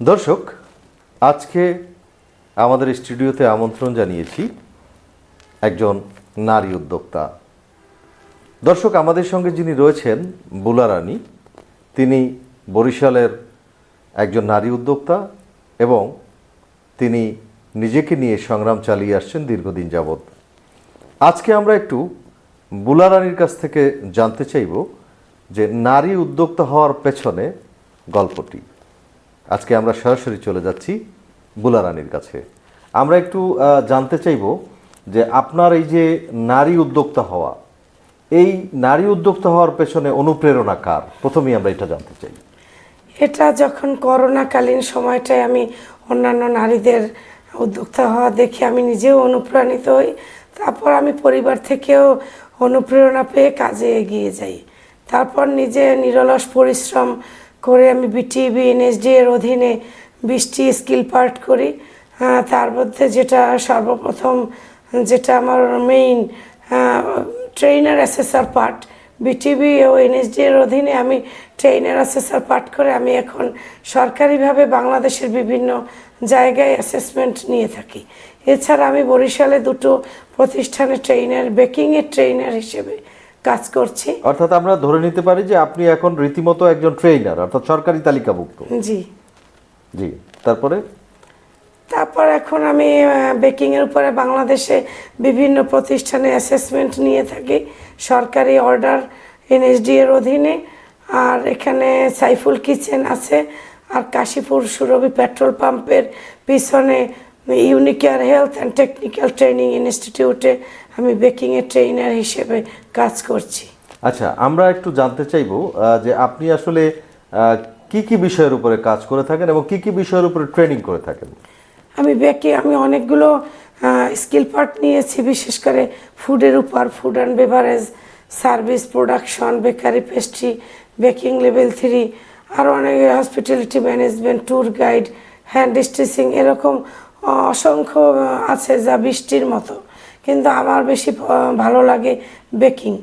দর্শক, আজকে আমাদের স্টুডিওতে আমন্ত্রণ জানিয়েছি একজন নারী উদ্যোক্তা। দর্শক, আমাদের সঙ্গে যিনি রয়েছেন, বুলারানী, তিনি বরিশালের একজন নারী উদ্যোক্তা এবং তিনি নিজেকে নিয়ে সংগ্রাম চালিয়ে আসছেন দীর্ঘদিন যাবৎ। আজকে আমরা একটু বুলারানীর কাছ থেকে জানতে চাইব যে নারী উদ্যোক্তা হওয়ার পেছনে গল্পটি। আজকে আমরা সরাসরি চলে যাচ্ছি বুলারানীর কাছে। আমরা একটু জানতে চাইব যে আপনার এই যে নারী উদ্যোক্তা হওয়া, এই নারী উদ্যোক্তা হওয়ার পেছনে অনুপ্রেরণা কার? প্রথমেই আমরা এটা জানতে চাই। এটা যখন করোনাকালীন সময়টায় আমি অন্যান্য নারীদের উদ্যোক্তা হওয়া দেখে আমি নিজেও অনুপ্রাণিত হই, তারপর আমি পরিবার থেকেও অনুপ্রেরণা পেয়ে কাজে এগিয়ে যাই। তারপর নিজে নিরলস পরিশ্রম করে আমি বিটিভি এনএসডি এর অধীনে বৃষ্টি স্কিল পার্ট করি। তার মধ্যে যেটা সর্বপ্রথম, যেটা আমার main trainer assessor part BTV ও এনএসডি এর অধীনে আমি ট্রেনার অ্যাসেসর পাঠ করে আমি এখন সরকারিভাবে বাংলাদেশের বিভিন্ন জায়গায় অ্যাসেসমেন্ট নিয়ে থাকি। এছাড়া আমি বরিশালে দুটো প্রতিষ্ঠানে ট্রেনার বেকিংয়ের ট্রেনার হিসেবে কাজ করছি। অর্থাৎ আমরা ধরে নিতে পারি যে আপনি এখন রীতিমতো একজন ট্রেনার অর্থাৎ সরকারি তালিকাভুক্ত। জি। জি তারপরে? তারপর এখন আমি বেকিংয়ের উপরে বাংলাদেশে বিভিন্ন প্রতিষ্ঠানে অ্যাসেসমেন্ট নিয়ে থাকি। সরকারি অর্ডার এনএসডি এর অধীনে। আর এখানে সাইফুল কিচেন আছে। আর কাশীপুর সুরভি পেট্রোল পাম্পের পিছনে Unicare health and technical training ইনস্টিটিউটে আমি বেকিংয়ের ট্রেনার হিসেবে কাজ করছি। আচ্ছা আমরা একটু জানতে চাইব যে আপনি আসলে কি কি বিষয়ের উপরে কাজ করে থাকেন এবং কি কি বিষয়ের উপরে ট্রেনিং করে থাকেন? আমি বেকিং আমি অনেকগুলো স্কিল পার্ট নিয়েছি বিশেষ করে ফুডের উপর food and beverage service production bakery pastry baking level three আরও অনেক hospitality management tour guide hand stitching এরকম অসংখ্য আছে যা বৃষ্টির মতো। কিন্তু আমার বেশি ভালো লাগে বেকিং।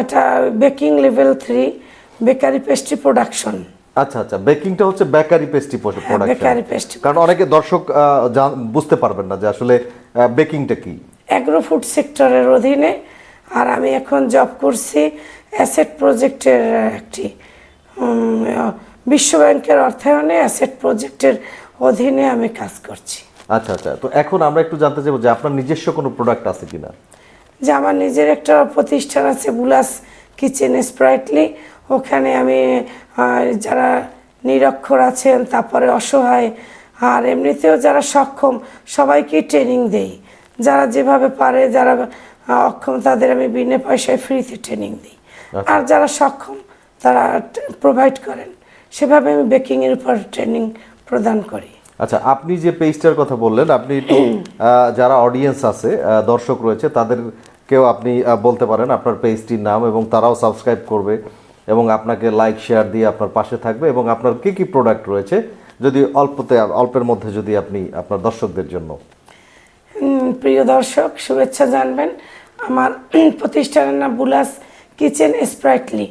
এটা baking level three bakery pastry production. আচ্ছা আচ্ছা বেকিংটা হচ্ছে bakery pastry production bakery pastry কারণ অনেকে দর্শক বুঝতে পারবেন না যে আসলে বেকিংটা কি। অ্যাগ্রো ফুড সেক্টরের অধীনে আর আমি এখন জব করছি অ্যাসেট প্রজেক্টের একটি বিশ্বব্যাংকের অর্থায়নে অ্যাসেট প্রজেক্টের অধীনে আমি কাজ করছি। আচ্ছা আচ্ছা। তো এখন আমরা একটু জানতে চাইব যে আপনার নিজস্ব কোনো প্রোডাক্ট আছে কিনা? যে আমার নিজের একটা প্রতিষ্ঠান আছে বুলাস কিচেন স্প্রাইটলি। ওখানে আমি যারা নিরক্ষর আছেন তারপরে অসহায় আর এমনিতেও যারা সক্ষম সবাইকে ট্রেনিং দেই। যারা যেভাবে পারে যারা অক্ষম তাদের আমি বিনা পয়সায় ফ্রিতে ট্রেনিং দিই। আর যারা সক্ষম তারা প্রোভাইড করেন। সেভাবে আমি বেকিংয়ের উপর ট্রেনিং প্রদান করি। আচ্ছা আপনি যে পেজটার কথা বললেন, আপনি একটু যারা অডিয়েন্স আছে দর্শক রয়েছে, তাদেরকেও আপনি বলতে পারেন আপনার পেজটির নাম এবং তারাও সাবস্ক্রাইব করবে এবং আপনাকে লাইক শেয়ার দিয়ে আপনার পাশে থাকবে এবং আপনার কি কি প্রোডাক্ট রয়েছে, যদি অল্পতে, অল্পের মধ্যে যদি আপনি আপনার দর্শকদের জন্য। প্রিয় দর্শক, শুভেচ্ছা জানবেন। আমার প্রতিষ্ঠানের নাম বুলাস কিচেন স্প্রাইটলি।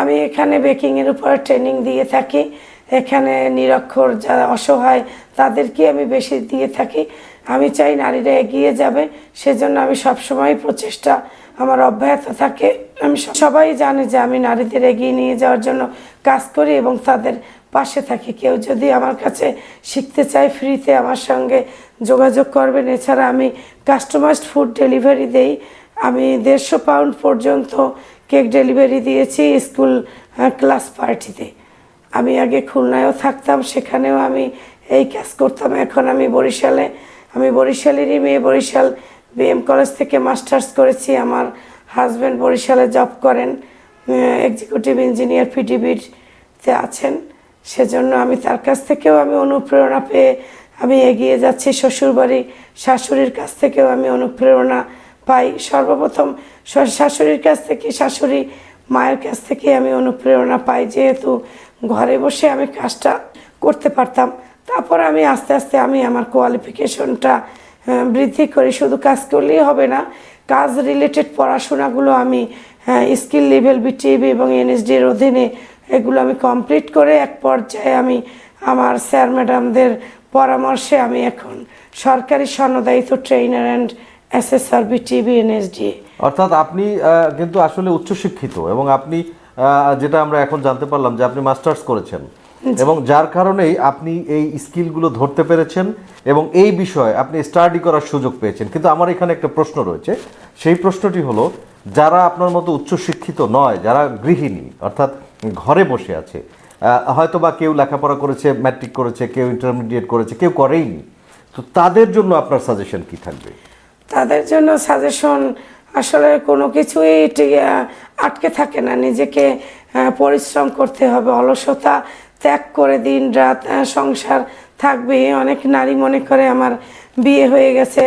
আমি এখানে বেকিংয়ের উপর ট্রেনিং দিয়ে থাকি। এখানে নিরক্ষর যারা অসহায়, তাদেরকে আমি বেশি দিয়ে থাকি। আমি চাই নারীরা এগিয়ে যাবে, সেজন্য আমি সবসময় প্রচেষ্টা, আমার অব্যাহত থাকে। আমি সবাই জানে যে আমি নারীদের এগিয়ে নিয়ে যাওয়ার জন্য কাজ করি এবং তাদের পাশে থাকি। কেউ যদি আমার কাছে শিখতে চায় ফ্রিতে আমার সঙ্গে যোগাযোগ করবেন। এছাড়া আমি কাস্টমাইজড ফুড ডেলিভারি দেই। আমি দেড়শো পাউন্ড পর্যন্ত কেক ডেলিভারি দিয়েছি স্কুল ক্লাস পার্টিতে আমি আগে খুলনায়ও থাকতাম, সেখানেও আমি এই কাজ করতাম। এখন আমি বরিশালে, আমি বরিশালেরই মেয়ে বরিশাল বিএম কলেজ থেকে মাস্টার্স করেছি। আমার হাজব্যান্ড বরিশালে জব করেন এক্সিকিউটিভ ইঞ্জিনিয়ার পিডিবিতে আছেন। সেজন্য আমি তার কাছ থেকেও আমি অনুপ্রেরণা পেয়ে আমি এগিয়ে যাচ্ছি। শ্বশুরবাড়ি শাশুড়ির কাছ থেকেও আমি অনুপ্রেরণা পাই। সর্বপ্রথম শাশুড়ির কাছ থেকে, শাশুড়ি মায়ের কাছ থেকে আমি অনুপ্রেরণা পাই। যেহেতু ঘরে বসে আমি কাজটা করতে পারতাম। তারপর আমি আস্তে আস্তে আমি আমার কোয়ালিফিকেশনটা বৃদ্ধি করি শুধু কাজ করলেই হবে না, কাজ রিলেটেড পড়াশোনাগুলো আমি স্কিল লেভেল বিটিভি এবং এনএসডির অধীনে এগুলো আমি কমপ্লিট করে এক পর্যায়ে আমি আমার স্যার ম্যাডামদের পরামর্শে আমি এখন সরকারি স্বর্ণদায়িত্ব trainer and assessor BTV NSDA অর্থাৎ আপনি কিন্তু আসলে উচ্চশিক্ষিত এবং আপনি যেটা আমরা এখন জানতে পারলাম যে আপনি মাস্টার্স করেছেন। এবং যার কারণেই আপনি এই স্কিলগুলো ধরতে পেরেছেন এবং এই বিষয়ে আপনি স্টাডি করার সুযোগ পেয়েছেন। কিন্তু আমার এখানে একটা প্রশ্ন রয়েছে। সেই প্রশ্নটি হলো, যারা আপনার মতো উচ্চশিক্ষিত নয়, যারা গৃহিণী, অর্থাৎ ঘরে বসে আছে হয়তো বা কেউ লেখাপড়া করেছে ম্যাট্রিক করেছে, কেউ ইন্টারমিডিয়েট করেছে, কেউ করেইনি, তো তাদের জন্য আপনার সাজেশন কি থাকবে? তাদের জন্য সাজেশন আসলে কোনো কিছুই আটকে থাকে না। নিজেকে পরিশ্রম করতে হবে, অলসতা ত্যাগ করে দিন রাত সংসার থাকবে। অনেক নারী মনে করে আমার বিয়ে হয়ে গেছে,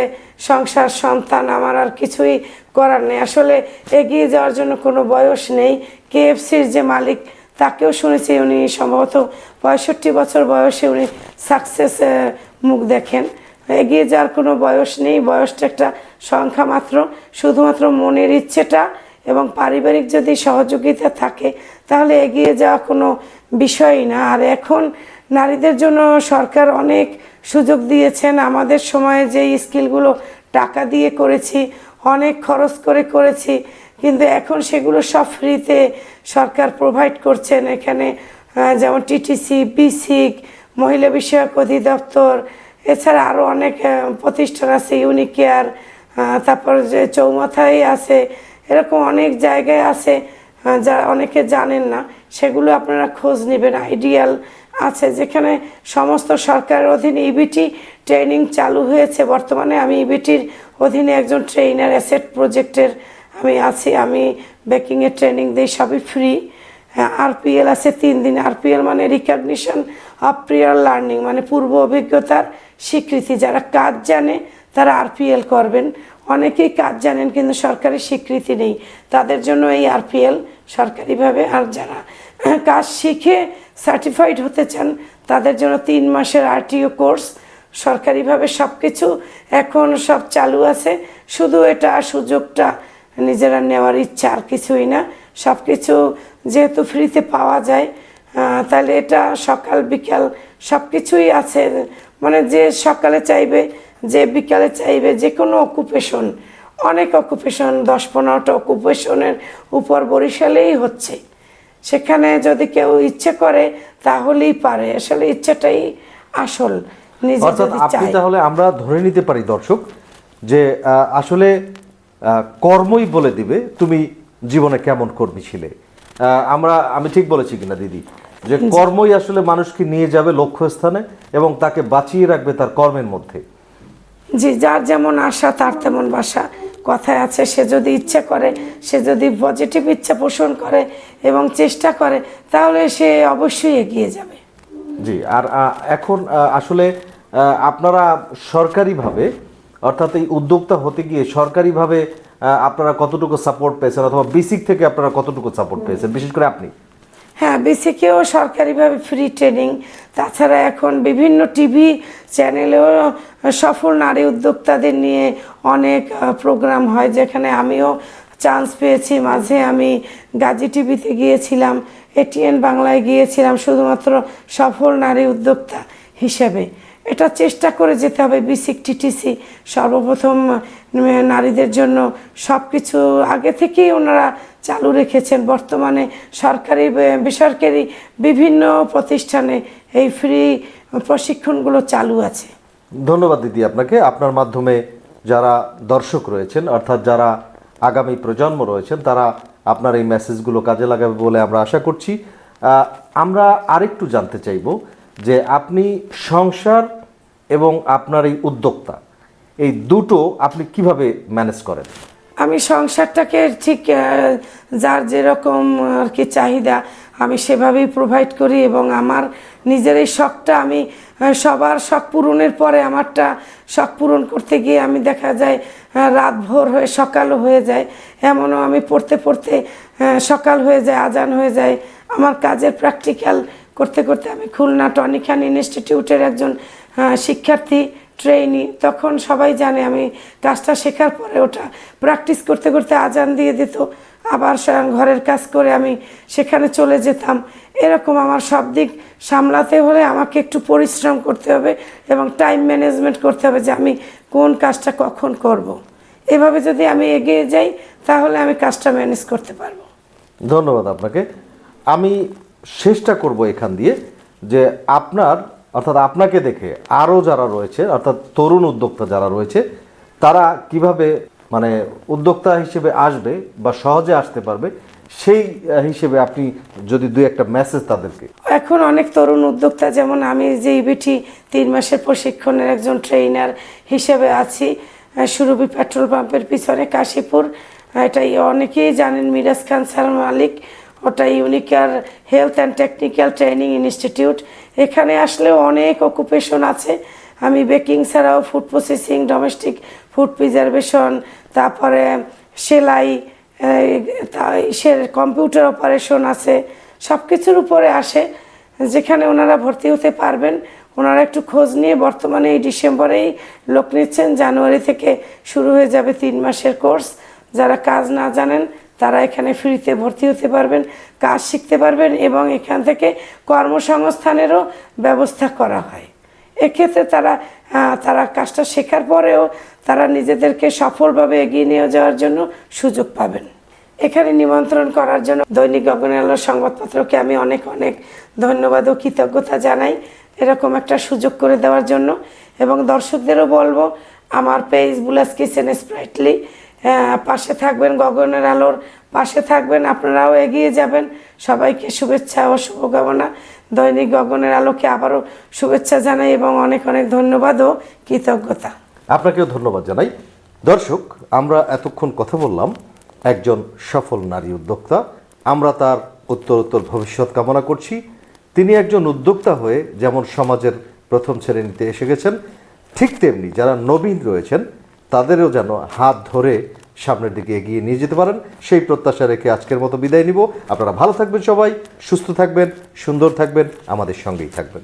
সংসার সন্তান, আমার আর কিছুই করার নেই। আসলে এগিয়ে যাওয়ার জন্য কোনো বয়স নেই। কেএফসির যে মালিক, তাকেও শুনেছি উনি সম্ভবত পঁয়ষট্টি বছর বয়সে উনি সাকসেস মুখ দেখেন। এগিয়ে যাওয়ার কোনো বয়স নেই। বয়সটা একটা সংখ্যা মাত্র। শুধুমাত্র মনের ইচ্ছেটা এবং পারিবারিক যদি সহযোগিতা থাকে, তাহলে এগিয়ে যাওয়া কোনো বিষয়ই না। আর এখন নারীদের জন্য সরকার অনেক সুযোগ দিয়েছেন। আমাদের সময়ে যে স্কিলগুলো টাকা দিয়ে করেছি, অনেক খরচ করে করেছি, কিন্তু এখন সেগুলো সব ফ্রিতে সরকার প্রোভাইড করছেন। এখানে যেমন টিটিসি, বিসিক, মহিলা বিষয়ক অধিদপ্তর এছাড়া আরও অনেক প্রতিষ্ঠান আছে ইউনিকেয়ার তারপর যে চৌমাথায় আছে, এরকম অনেক জায়গায় আছে যা অনেকে জানেন না। সেগুলো আপনারা খোঁজ নেবেন, আইডিয়াল আছে। যেখানে সমস্ত সরকারের অধীনে ইবিটি ট্রেনিং চালু হয়েছে। বর্তমানে আমি ইবিটির অধীনে একজন ট্রেনার অ্যাসেট প্রজেক্টের আমি আছি। আমি বেকিংয়ের ট্রেনিং দিই, সবই ফ্রি আরপিএল আছে তিন দিন। আরপিএল মানে রিকগনিশন অফ প্রিয়ার লার্নিং মানে পূর্ব অভিজ্ঞতার স্বীকৃতি, যারা কাজ জানে, তারা আরপিএল করবেন। অনেকেই কাজ জানেন, কিন্তু সরকারি স্বীকৃতি নেই। তাদের জন্য এই আরপিএল সরকারিভাবে আর যারা কাজ শিখে সার্টিফাইড হতে চান, তাদের জন্য তিন মাসের আরটিও কোর্স সরকারিভাবে সব কিছু এখন সব চালু আছে। শুধু এটা সুযোগটা নিজেরা নেওয়ার ইচ্ছা, আর কিছুই না। সব কিছু যেহেতু ফ্রিতে পাওয়া যায় তাহলে এটা সকাল বিকাল সব কিছুই আছে। মানে যে সকালে চাইবে যে বিকালে চাইবে যে কোনো অকুপেশন অনেক অকুপেশন দশ পনেরোটা অকুপেশনের উপর বরিশালেই হচ্ছে। সেখানে যদি কেউ ইচ্ছে করে তাহলেই পারে। আসলে ইচ্ছাটাই আসল নিজে অর্থাৎ আপনি তাহলে আমরা ধরে নিতে পারি দর্শক যে আসলে কর্মই বলে দিবে তুমি জীবনে কেমন কর্মী ছিলে। আমরা আমি ঠিক বলেছি কিনা দিদি? যে কর্মই আসলে মানুষকে নিয়ে যাবে লক্ষ্যস্থানে এবং তাকে বাঁচিয়ে রাখবে তার কর্মের মধ্যে। জি যার যেমন আশা তার তেমন বাসা। কথায় আছে সে যদি ইচ্ছে করে সে যদি পজিটিভ ইচ্ছা পোষণ করে এবং চেষ্টা করে তাহলে সে অবশ্যই এগিয়ে যাবে। জি আর এখন আসলে আপনারা সরকারিভাবে অর্থাৎ এই উদ্যোক্তা হতে গিয়ে সরকারিভাবে আপনারা কতটুকু সাপোর্ট পেয়েছেন? অথবা বেসিক থেকে আপনারা কতটুকু সাপোর্ট পেয়েছেন? বিশেষ করে আপনি। হ্যাঁ বেসিকেও সরকারিভাবে ফ্রি ট্রেনিং তাছাড়া এখন বিভিন্ন টিভি চ্যানেলেও সফল নারী উদ্যোক্তাদের নিয়ে অনেক প্রোগ্রাম হয়, যেখানে আমিও চান্স পেয়েছি। মাঝে আমি গাজী টিভিতে গিয়েছিলাম এটিএন বাংলায় গিয়েছিলাম, শুধুমাত্র সফল নারী উদ্যোক্তা হিসেবে। এটা চেষ্টা করে যেতে হবে বিসিক টিটিসি সর্বপ্রথম নারীদের জন্য সব কিছু আগে থেকেই ওনারা চালু রেখেছেন। বর্তমানে সরকারি বেসরকারি বিভিন্ন প্রতিষ্ঠানে এই ফ্রি প্রশিক্ষণগুলো চালু আছে। ধন্যবাদ দিদি আপনাকে। আপনার মাধ্যমে যারা দর্শক রয়েছেন, অর্থাৎ যারা আগামী প্রজন্ম রয়েছেন, তারা আপনার এই মেসেজগুলো কাজে লাগাবে বলে আমরা আশা করছি। আমরা আরেকটু জানতে চাইব যে আপনি সংসার এবং আপনার এই উদ্যোক্তা, এই দুটো আপনি কীভাবে ম্যানেজ করেন? আমি সংসারটাকে ঠিক যার যেরকম আর কি চাহিদা, আমি সেভাবেই প্রোভাইড করি এবং আমার নিজের এই শখটা আমি সবার শখ পূরণের পরে আমারটা শখ পূরণ করতে গিয়ে আমি দেখা যায় রাত ভোর হয়ে সকালও হয়ে যায়। এমনও আমি পড়তে পড়তে সকাল হয়ে যায়, আজান হয়ে যায়। আমার কাজের প্র্যাকটিক্যাল করতে করতে আমি খুলনা টনিখান ইনস্টিটিউটের একজন শিক্ষার্থী ট্রেনি তখন সবাই জানে আমি কাজটা শেখার পরে ওটা প্র্যাকটিস করতে করতে আজান দিয়ে দিত। আবার ঘরের কাজ করে আমি সেখানে চলে যেতাম। এরকম আমার সব দিক সামলাতে হলে আমাকে একটু পরিশ্রম করতে হবে এবং টাইম ম্যানেজমেন্ট করতে হবে যে আমি কোন কাজটা কখন করব। এভাবে যদি আমি এগিয়ে যাই, তাহলে আমি কাজটা ম্যানেজ করতে পারব। ধন্যবাদ আপনাকে। আমি চেষ্টা করব এখান দিয়ে যে আপনার অর্থাৎ আপনাকে দেখে আরও যারা রয়েছে, অর্থাৎ তরুণ উদ্যোক্তা যারা রয়েছে, তারা কীভাবে মানে উদ্যোক্তা হিসেবে আসবে বা সহজে আসতে পারবে, সেই হিসেবে আপনি যদি দুই একটা মেসেজ তাদেরকে। এখন অনেক তরুণ উদ্যোক্তা, যেমন আমি যে ইবিটি তিন মাসের প্রশিক্ষণের একজন ট্রেনার হিসেবে আছি সুরভি পেট্রোল পাম্পের পিছনে কাশীপুর। এটাই অনেকেই জানেন, মিরাজ খান স্যার মালিক। ওটা Unicare health and technical training institute এখানে আসলেও অনেক অকুপেশন আছে। আমি বেকিং ছাড়াও food processing domestic food preservation তারপরে সেলাই সে কম্পিউটার অপারেশন আছে সব কিছুর উপরে আসে। যেখানে ওনারা ভর্তি হতে পারবেন। ওনারা একটু খোঁজ নিয়ে বর্তমানে এই ডিসেম্বরেই লোক নিচ্ছেন, জানুয়ারি থেকে শুরু হয়ে যাবে তিন মাসের কোর্স। যারা কাজ না জানেন তারা এখানে ফ্রিতে ভর্তি হতে পারবেন, কাজ শিখতে পারবেন এবং এখান থেকে কর্মসংস্থানেরও ব্যবস্থা করা হয়। এক্ষেত্রে তারা তারা কাজটা শেখার পরেও তারা নিজেদেরকে সফলভাবে এগিয়ে নিয়ে যাওয়ার জন্য সুযোগ পাবেন। এখানে নিমন্ত্রণ করার জন্য দৈনিক গগনের আলোর সংবাদপত্রকে আমি অনেক অনেক ধন্যবাদ ও কৃতজ্ঞতা জানাই এরকম একটা সুযোগ করে দেওয়ার জন্য এবং দর্শকদেরও বলব, আমার পেজ বুলাস কিচেন স্প্রাইটলি পাশে থাকবেন গগনের আলোর, পাশে থাকবেন, আপনারাও এগিয়ে যাবেন। সবাইকে শুভেচ্ছা ও শুভকামনা। দৈনিক গগনের আলোকে আবারও শুভেচ্ছা জানাই এবং অনেক অনেক ধন্যবাদ ও কৃতজ্ঞতা। আপনাকেও ধন্যবাদ জানাই। দর্শক, আমরা এতক্ষণ কথা বললাম একজন সফল নারী উদ্যোক্তা। আমরা তার উত্তরোত্তর ভবিষ্যৎ কামনা করছি। তিনি একজন উদ্যোক্তা হয়ে যেমন সমাজের প্রথম শ্রেণীতে এসে গেছেন, ঠিক তেমনি যারা নবীন রয়েছেন তাদেরও যেন হাত ধরে সামনের দিকে এগিয়ে নিয়ে যেতে পারেন, সেই প্রত্যাশা রেখে আজকের মতো বিদায় নিব। আপনারা ভালো থাকবেন সবাই, সুস্থ থাকবেন, সুন্দর থাকবেন, আমাদের সঙ্গেই থাকবেন।